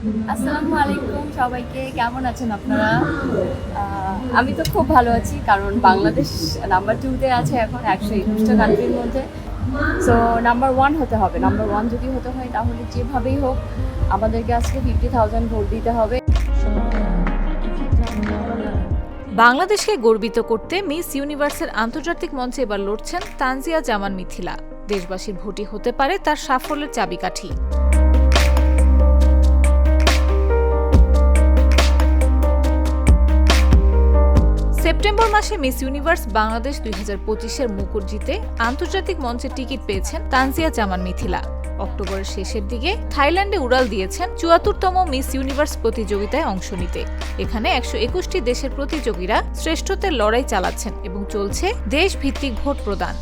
আসসালামু আলাইকুম সবাইকে, কেমন আছেন আপনারা? আমি তো খুব ভালো আছি, কারণ বাংলাদেশ নাম্বার টুতে আছে এখন একশো একুশটা কান্ট্রির মধ্যে। সো নাম্বার ওয়ান হতে হবে। নাম্বার ওয়ান যদি হতে হয়, তাহলে যেভাবেই হোক, আমাদেরকে আজকে ফিফটি থাউজেন্ড ভোট দিতে হবে। বাংলাদেশকে গর্বিত করতে মিস ইউনিভার্সের আন্তর্জাতিক মঞ্চে এবার লড়ছেন তানজিয়া জামান মিথিলা। দেশবাসীর ভোটই হতে পারে তার সাফল্যের চাবিকাঠি। সেপ্টেম্বর মাসে মিস ইউনিভার্স বাংলাদেশ দুই হাজার পঁচিশের মুকুট জিতে আন্তর্জাতিক মঞ্চে টিকিট পেয়েছেন তানজিয়া জামান মিথিলা। অক্টোবরের শেষের দিকে থাইল্যান্ডে উড়াল দিয়েছেন চুয়াত্তরতম মিস ইউনিভার্স প্রতিযোগিতায় অংশ নিতে। এখানে একশো একুশটি দেশের প্রতিযোগীরা শ্রেষ্ঠত্বের লড়াই চালাচ্ছেন এবং চলছে দেশভিত্তিক ভোট প্রদান।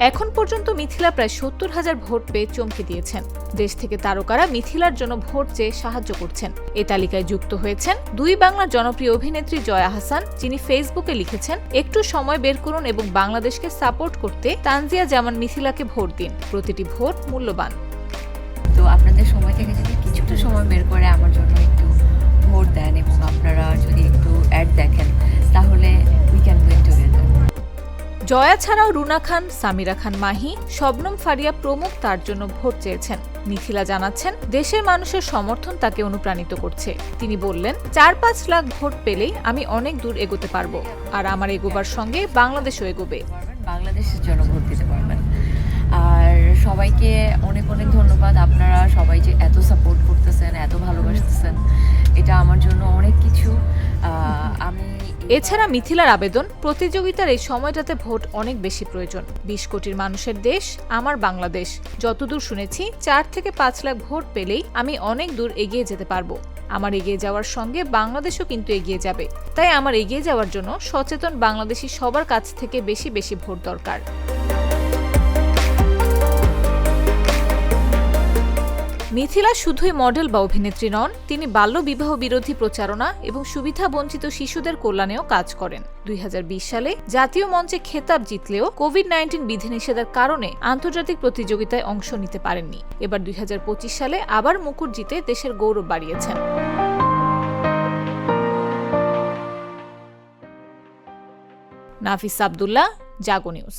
এখন পর্যন্ত মিথিলা প্রায় সত্তর হাজার ভোট পেয়ে চমকে দিয়েছেন। দেশ থেকে তারকারা মিথিলার জন্য ভোট চেয়ে সাহায্য করছেন। এ তালিকায় যুক্ত হয়েছেন দুই বাংলার জনপ্রিয় অভিনেত্রী জয়া হাসান, যিনি ফেসবুকে লিখেছেন, একটু সময় বের করুন এবং বাংলাদেশকে সাপোর্ট করতে তানজিয়া জামান মিথিলাকে ভোট দিন। প্রতিটি ভোট মূল্যবান। তো আপনাদের সময় থেকে যদি কিছুটা সময় বের করে আমার জন্য একটু ভোট দেন এবং জয়া ছাড়াও রুনা খান, সামিরা খান মাহি, শবনম ফারিয়া প্রমুখ তার জন্য ভোট চেয়েছেন। মিথিলা জানাচ্ছেন, দেশের মানুষের সমর্থন তাকে অনুপ্রাণিত করছে। তিনি বললেন, চার পাঁচ লাখ ভোট পেলেই আমি অনেক দূর এগোতে পারব, আর আমার এগোবার সঙ্গে বাংলাদেশও এগোবে। বাংলাদেশের জন্য ভোট দিতে পারবেন। আর সবাইকে অনেক অনেক ধন্যবাদ। আপনারা সবাই যে এত সাপোর্ট করতেছেন, এত ভালোবাসতেছেন, এটা আমার জন্য অনেক কিছু। আমি এছাড়া মিথিলার আবেদন, প্রতিযোগিতার এই সময়টাতে ভোট অনেক বেশি প্রয়োজন। বিশ কোটির মানুষের দেশ, আমার বাংলাদেশ। যতদূর শুনেছি, চার থেকে পাঁচ লাখ ভোট পেলেই আমি অনেক দূর এগিয়ে যেতে পারব। আমার এগিয়ে যাওয়ার সঙ্গে বাংলাদেশও কিন্তু এগিয়ে যাবে। তাই আমার এগিয়ে যাওয়ার জন্য সচেতন বাংলাদেশি সবার কাছ থেকে বেশি বেশি ভোট দরকার। মিথিলা শুধুই মডেল বা অভিনেত্রী নন, তিনি বাল্যবিবাহ বিরোধী প্রচারণা এবং সুবিধা বঞ্চিত শিশুদের কল্যাণেও কাজ করেন। দুই হাজার বিশ সালে জাতীয় মঞ্চে খেতাব জিতলেও কোভিড নাইন্টিন বিধিনিষেধের কারণে আন্তর্জাতিক প্রতিযোগিতায় অংশ নিতে পারেননি। এবার দুই হাজার পঁচিশ সালে আবার মুকুট জিতে দেশের গৌরব বাড়িয়েছেন। নাফিস আবদুল্লাহ, জাগো নিউজ।